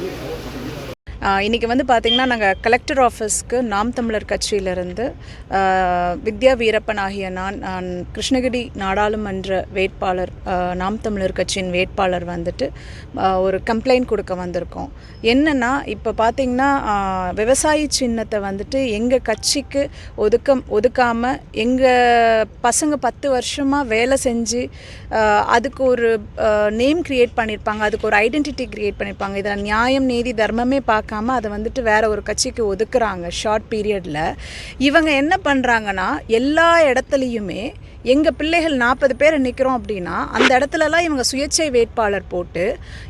Thank you. இன்றைக்கி வந்து பார்த்திங்கன்னா நாங்கள் கலெக்டர் ஆஃபீஸ்க்கு நாம் தமிழர் கட்சியிலிருந்து வித்யா வீரப்பன் ஆகிய நான் நான் கிருஷ்ணகிரி நாடாளுமன்ற வேட்பாளர் நாம் தமிழர் கட்சியின் வேட்பாளர் வந்துட்டு ஒரு கம்ப்ளைண்ட் கொடுக்க வந்திருக்கோம். என்னென்னா இப்போ பார்த்திங்கன்னா விவசாயி சின்னத்தை வந்துட்டு எங்கள் கட்சிக்கு ஒதுக்க ஒதுக்காமல் எங்கள் பசங்க பத்து வருஷமாக வேலை செஞ்சு அதுக்கு ஒரு நேம் க்ரியேட் பண்ணியிருப்பாங்க அதுக்கு ஒரு ஐடென்டிட்டி க்ரியேட் பண்ணியிருப்பாங்க இதில் நியாயம் நீதி தர்மமே பார்க்க இருக்காம அதை வந்துட்டு வேற ஒரு கட்சிக்கு ஒதுக்குறாங்க ஷார்ட் பீரியடில் இவங்க என்ன பண்ணுறாங்கன்னா எல்லா இடத்துலையுமே எங்கள் பிள்ளைகள் நாற்பது பேர் நிற்கிறோம் அப்படின்னா அந்த இடத்துலலாம் இவங்க சுயேட்சை வேட்பாளர் போட்டு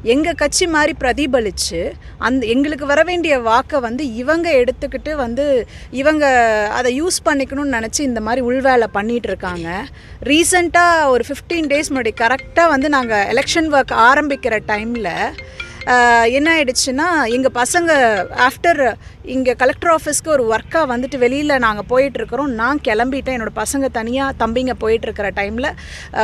எங்கள் கட்சி மாதிரி பிரதிபலித்து அந்த எங்களுக்கு வர வேண்டிய வாக்கை வந்து இவங்க எடுத்துக்கிட்டு வந்து இவங்க அதை யூஸ் பண்ணிக்கணும்னு நினச்சி இந்த மாதிரி உள்வேலை பண்ணிகிட்டு இருக்காங்க ரீசண்டாக ஒரு ஃபிஃப்டீன் டேஸ் முன்னாடி கரெக்டாக வந்து நாங்கள் எலெக்ஷன் ஒர்க் ஆரம்பிக்கிற டைமில் என்ன ஆயிடுச்சுன்னா எங்கள் பசங்க ஆஃப்டர் இங்கே கலெக்டர் ஆஃபீஸ்க்கு ஒரு ஒர்க்காக வந்துட்டு வெளியில் நாங்கள் போயிட்டுருக்குறோம் நான் கிளம்பிட்டேன். என்னோடய பசங்க தனியாக தம்பிங்க போயிட்டுருக்கிற டைமில்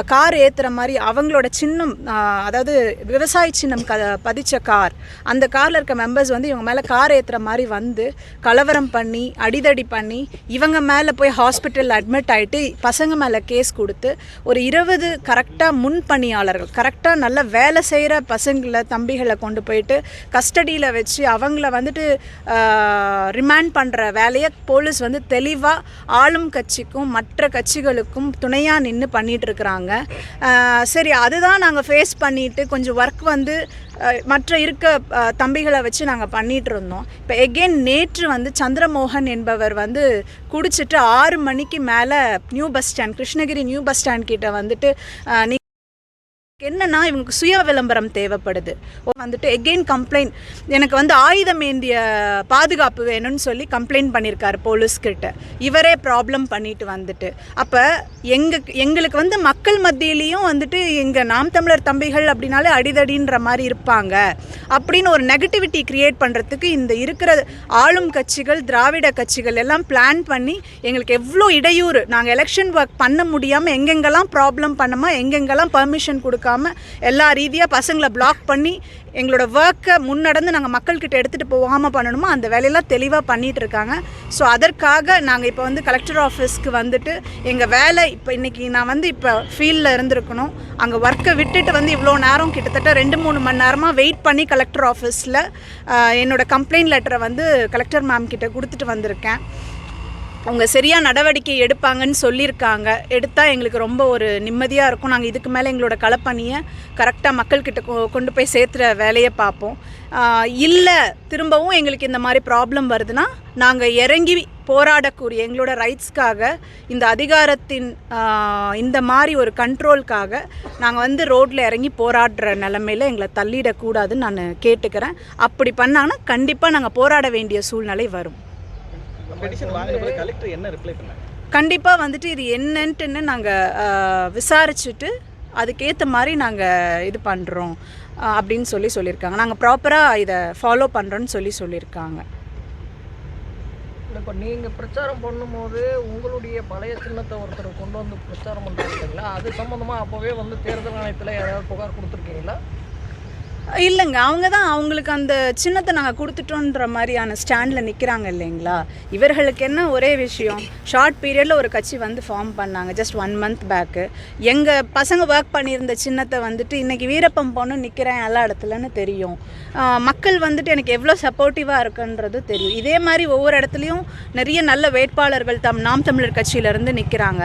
கார் ஏற்றுற மாதிரி அவங்களோட சின்னம் அதாவது விவசாய சின்னம் க பதித்த கார் அந்த காரில் இருக்க மெம்பர்ஸ் வந்து இவங்க மேலே கார் ஏற்றுற மாதிரி வந்து கலவரம் பண்ணி அடிதடி பண்ணி இவங்க மேலே போய் ஹாஸ்பிட்டலில் அட்மிட் ஆகிட்டு பசங்க மேலே கேஸ் கொடுத்து ஒரு இருபது கரெக்டாக முன் பணியாளர்கள் கரெக்டாக நல்லா வேலை செய்கிற பசங்களை தம்பிகளை கொண்டு போயிட்டு கஸ்டடியில் வச்சு அவங்கள வந்துட்டு ரிமாண்ட் பண்ணுற வேலையை போலீஸ் வந்து தெளிவாக ஆளும் கட்சிக்கும் மற்ற கட்சிகளுக்கும் துணையாக நின்று பண்ணிகிட்ருக்குறாங்க இருக்கிறாங்க. சரி அதுதான் நாங்கள் ஃபேஸ் பண்ணிட்டு கொஞ்சம் ஒர்க் வந்து மற்ற இருக்க தம்பிகளை வச்சு நாங்கள் பண்ணிட்டு இருந்தோம். இப்போ எகெயின் நேற்று வந்து சந்திரமோகன் என்பவர் வந்து குடிச்சிட்டு ஆறு மணிக்கு மேலே new bus stand Krishnagiri new bus stand கிட்ட வந்துட்டு நீ என்னன்னா இவங்களுக்கு சுய விளம்பரம் தேவைப்படுது. ஓ, வந்துட்டு எகெயின் கம்ப்ளைண்ட் எனக்கு வந்து ஆயுதம் ஏந்திய பாதுகாப்பு வேணும்னு சொல்லி கம்ப்ளைண்ட் பண்ணியிருக்காரு போலீஸ்கிட்ட இவரே ப்ராப்ளம் பண்ணிட்டு வந்துட்டு. அப்போ எங்க எங்களுக்கு வந்து மக்கள் மத்தியிலையும் வந்துட்டு எங்கள் நாம் தமிழர் தம்பிகள் அப்படின்னாலே அடிதடின்ற மாதிரி இருப்பாங்க. அப்படின்னு ஒரு நெகட்டிவிட்டி கிரியேட் பண்ணுறதுக்கு இந்த இருக்கிற ஆளும் கட்சிகள் திராவிட கட்சிகள் எல்லாம் பிளான் பண்ணி எங்களுக்கு எவ்வளோ இடையூறு. நாங்கள் எலெக்ஷன் ஒர்க் பண்ண முடியாமல் எங்கெங்கெல்லாம் ப்ராப்ளம் பண்ணமா எங்கெங்கெல்லாம் பர்மிஷன் கொடுக்காமல் எல்லா ரீதியாக பசங்களை பிளாக் பண்ணி எங்களோட ஒர்க்கை முன்னடந்து நாங்கள் மக்கள்கிட்ட எடுத்துகிட்டு போகாமல் பண்ணணுமோ அந்த வேலையெல்லாம் தெளிவாக பண்ணிகிட்டு இருக்காங்க. ஸோ அதற்காக நாங்கள் இப்போ வந்து கலெக்டர் ஆஃபீஸ்க்கு வந்துட்டு எங்கள் வேலை இப்போ இன்றைக்கி நான் வந்து இப்போ ஃபீல்டில் இருந்திருக்கணும். அங்கே ஒர்க்கை விட்டுட்டு வந்து இவ்வளோ நேரம் கிட்டத்தட்ட ரெண்டு மூணு மணி நேரமாக வெயிட் பண்ணி கலெக்டர் ஆஃபீஸில் என்னோட கம்ப்ளைண்ட் லெட்டரை வந்து கலெக்டர் மேம் கிட்ட கொடுத்துட்டு வந்திருக்கேன். அவங்க சரியாக நடவடிக்கை எடுப்பாங்கன்னு சொல்லியிருக்காங்க. எடுத்தால் எங்களுக்கு ரொம்ப ஒரு நிம்மதியாக இருக்கும். நாங்கள் இதுக்கு மேலே எங்களோட களப்பணியை கரெக்டாக மக்கள்கிட்ட கொ- கொண்டு போய் சேர்த்துற வேலையை பார்ப்போம் இல்லை திரும்பவும் எங்களுக்கு இந்த மாதிரி ப்ராப்ளம் வருதுன்னா நாங்கள் இறங்கி போராடக்கூடிய எங்களோட ரைட்ஸ்க்காக இந்த அதிகாரத்தின் இந்த மாதிரி ஒரு கண்ட்ரோல்க்காக நாங்கள் வந்து ரோட்டில் இறங்கி போராடுற நிலமையில எங்களை தள்ளிடக்கூடாதுன்னு நான் கேட்டுக்கிறேன். அப்படி பண்ணாங்கன்னா கண்டிப்பாக நாங்கள் போராட வேண்டிய சூழ்நிலை வரும். பெட்டிஷன் கலெக்டர் என்ன ரிப்ளை பண்ணாங்க கண்டிப்பாக வந்துட்டு இது என்னன்ட்டுன்னு நாங்கள் விசாரிச்சுட்டு அதுக்கேற்ற மாதிரி நாங்கள் இது பண்ணுறோம் அப்படின்னு சொல்லி சொல்லியிருக்காங்க. நாங்கள் ப்ராப்பராக இதை ஃபாலோ பண்ணுறோன்னு சொல்லி சொல்லியிருக்காங்க. இப்போ நீங்கள் பிரச்சாரம் பண்ணும்போது உங்களுடைய பழைய சின்னத்தை ஒருத்தர் கொண்டு வந்து பிரச்சாரம் பண்ணுறாங்களா அது சம்மந்தமாக அப்போவே வந்து தேர்தல் ஆணையத்தில் யாராவது புகார் கொடுத்துருக்கீங்களா? இல்லைங்க அவங்க தான் அவங்களுக்கு அந்த சின்னத்தை நாங்கள் கொடுத்துட்டோன்ற மாதிரியான ஸ்டாண்டில் நிற்கிறாங்க இல்லைங்களா? இவர்களுக்கு என்ன ஒரே விஷயம் ஷார்ட் பீரியடில் ஒரு கட்சி வந்து ஃபார்ம் பண்ணாங்க ஜஸ்ட் ஒன் மந்த் பேக்கு எங்கள் பசங்க ஒர்க் பண்ணியிருந்த சின்னத்தை வந்துட்டு இன்றைக்கி வீரப்பம் பொண்ணு நிற்கிறேன் எல்லா இடத்துலன்னு தெரியும். மக்கள் வந்துட்டு எனக்கு எவ்வளோ சப்போர்ட்டிவாக இருக்குன்றது தெரியும். இதே மாதிரி ஒவ்வொரு இடத்துலையும் நிறைய நல்ல வேட்பாளர்கள் தம் நாம் தமிழர் கட்சியிலேருந்து நிற்கிறாங்க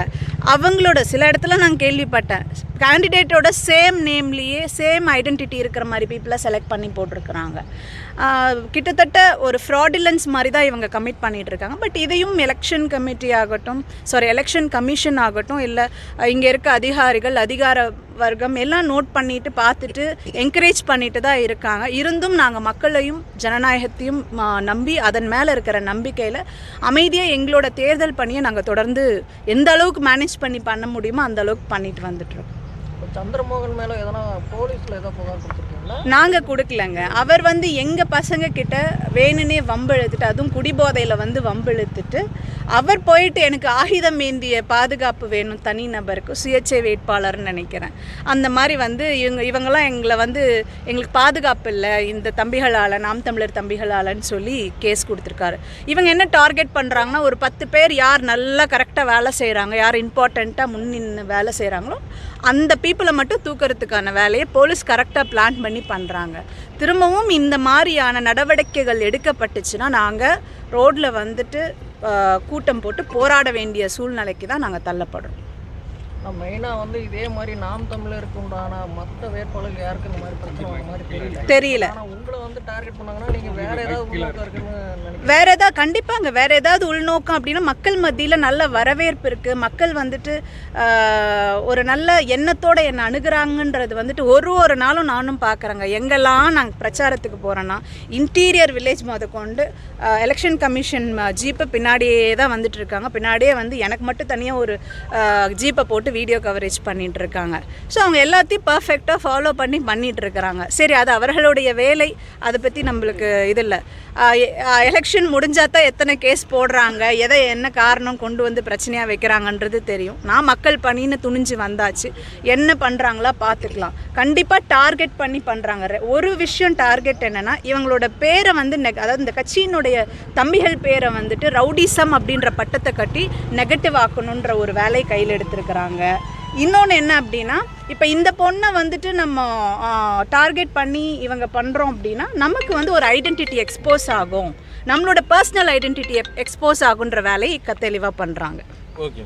அவங்களோட சில இடத்துல நான் கேள்விப்பட்டேன். கேண்டிடேட்டோட சேம் நேம்லேயே சேம் ஐடென்டிட்டி இருக்கிற மாதிரி பீப்புளை செலக்ட் பண்ணி போட்டிருக்கிறாங்க. கிட்டத்தட்ட ஒரு ஃப்ராடிலன்ஸ் மாதிரி தான் இவங்க கமிட் பண்ணிகிட்டு இருக்காங்க பட் இதையும் எலெக்ஷன் கமிட்டி ஆகட்டும் சாரி எலெக்ஷன் கமிஷன் ஆகட்டும் இல்லை இங்கே இருக்க அதிகாரிகள் அதிகார வர்க்கம் எல்லாம் நோட் பண்ணிட்டு பார்த்துட்டு என்கரேஜ் பண்ணிட்டு தான் இருக்காங்க. இருந்தும் நாங்கள் மக்களையும் ஜனநாயகத்தையும் நம்பி அதன் மேலே இருக்கிற நம்பிக்கையில் அமைதியாக எங்களோட தேர்தல் பணியை நாங்கள் தொடர்ந்து எந்த அளவுக்கு மேனேஜ் பண்ணி பண்ண முடியுமோ அந்த அளவுக்கு பண்ணிட்டு வந்துட்டுருக்கோம். சந்திரமோகன் மேலே எதனா போலீஸில் ஏதோ புகார் கொடுத்துருக்கீங்களா? நாங்கள் கொடுக்கலங்க. அவர் வந்து எங்கள் பசங்க கிட்ட வேணுனே வம்பிழுத்துட்டு அதுவும் குடிபோதையில் வந்து வம்பிழுத்துட்டு அவர் போயிட்டு எனக்கு ஆயுதம் ஏந்திய பாதுகாப்பு வேணும் தனி நபருக்கு சுயேட்சை வேட்பாளர்னு நினைக்கிறேன். அந்த மாதிரி வந்து இவங்க இவங்கெல்லாம் எங்களை வந்து எங்களுக்கு பாதுகாப்பு இல்லை. இந்த தம்பிகளால் நாம் தமிழர் தம்பிகளாலன்னு சொல்லி கேஸ் கொடுத்துருக்காரு. இவங்க என்ன டார்கெட் பண்ணுறாங்கன்னா ஒரு பத்து பேர் யார் நல்லா கரெக்டாக வேலை செய்கிறாங்க யார் இம்பார்ட்டண்ட்டாக முன்னின்று வேலை செய்கிறாங்களோ அந்த பீப்புளை மட்டும் தூக்கிறதுக்கான வேலையை போலீஸ் கரெக்டாக பிளான் பண்ணி பண்ணுறாங்க திரும்பவும் இந்த மாதிரியான நடவடிக்கைகள் எடுக்கப்பட்டுச்சுன்னா நாங்கள் ரோட்டில் வந்துட்டு கூட்டம் போட்டு போராட வேண்டிய சூழ்நிலைக்கு தான் நாங்கள் தள்ளப்படுறோம். நான் மெயினாக வந்து இதே மாதிரி நாம் தமிழருக்கு உண்டான மற்ற வேட்பாளர்கள் யாருக்கு இந்த மாதிரி பிரச்சனை வர மாதிரி தெரியல. தெரியல. ஆனால் உங்களை வந்து டார்கெட் பண்ணாங்கன்னா நீங்கள் வேற ஏதாவது உள்நோக்கம் இருக்குன்னு வேற ஏதாவது கண்டிப்பாங்க. வேற ஏதாவது உள்நோக்கம் அப்படின்னா மக்கள் மத்தியில் நல்ல வரவேற்பு இருக்கு. மக்கள் வந்துட்டு ஒரு நல்ல எண்ணத்தோட என்னை அணுகுறாங்கன்றது வந்துட்டு ஒரு ஒரு நாளும் நானும் பார்க்குறேங்க எங்கெல்லாம் நாங்கள் பிரச்சாரத்துக்கு போகிறோன்னா இன்டீரியர் வில்லேஜ் முத கொண்டு எலெக்ஷன் கமிஷன் ஜீப்பை பின்னாடியே தான் வந்துட்டு இருக்காங்க. பின்னாடியே வந்து எனக்கு மட்டும் தனியாக ஒரு ஜீப்பை போட்டு வீடியோ கவரேஜ் பண்ணிகிட்ருக்காங்க இருக்காங்க ஸோ அவங்க எல்லாத்தையும் பர்ஃபெக்டாக ஃபாலோ பண்ணி பண்ணிட்டு இருக்கிறாங்க சரி அது அவர்களுடைய வேலை அதை பற்றி நம்மளுக்கு இது இல்லை. எலெக்ஷன் முடிஞ்சால் தான் எத்தனை கேஸ் போடுறாங்க எதை என்ன காரணம் கொண்டு வந்து பிரச்சனையாக வைக்கிறாங்கன்றது தெரியும். நான் மக்கள் பணின்னு துணிஞ்சு வந்தாச்சு. என்ன பண்ணுறாங்களா பார்த்துக்கலாம். கண்டிப்பாக டார்கெட் பண்ணி பண்ணுறாங்க ஒரு விஷயம் டார்கெட் என்னென்னா இவங்களோட பேரை வந்து நெக் அதாவது இந்த கட்சியினுடைய தம்பிகள் பேரை வந்துட்டு ரவுடிசம் அப்படின்ற பட்டத்தை கட்டி நெகட்டிவ் ஆக்கணுன்ற ஒரு வேலையை கையில் எடுத்திருக்கிறாங்க. இன்னொன்று என்ன அப்படின்னா இப்போ இந்த பொண்ணை வந்துட்டு நம்ம டார்கெட் பண்ணி இவங்க பண்ணுறோம் அப்படின்னா நமக்கு வந்து ஒரு ஐடென்டிட்டி எக்ஸ்போஸ் ஆகும். நம்மளோட பர்சனல் ஐடென்டிட்டி எக்ஸ்போஸ் ஆகுன்ற வேலையை தெளிவாக பண்ணுறாங்க ஓகே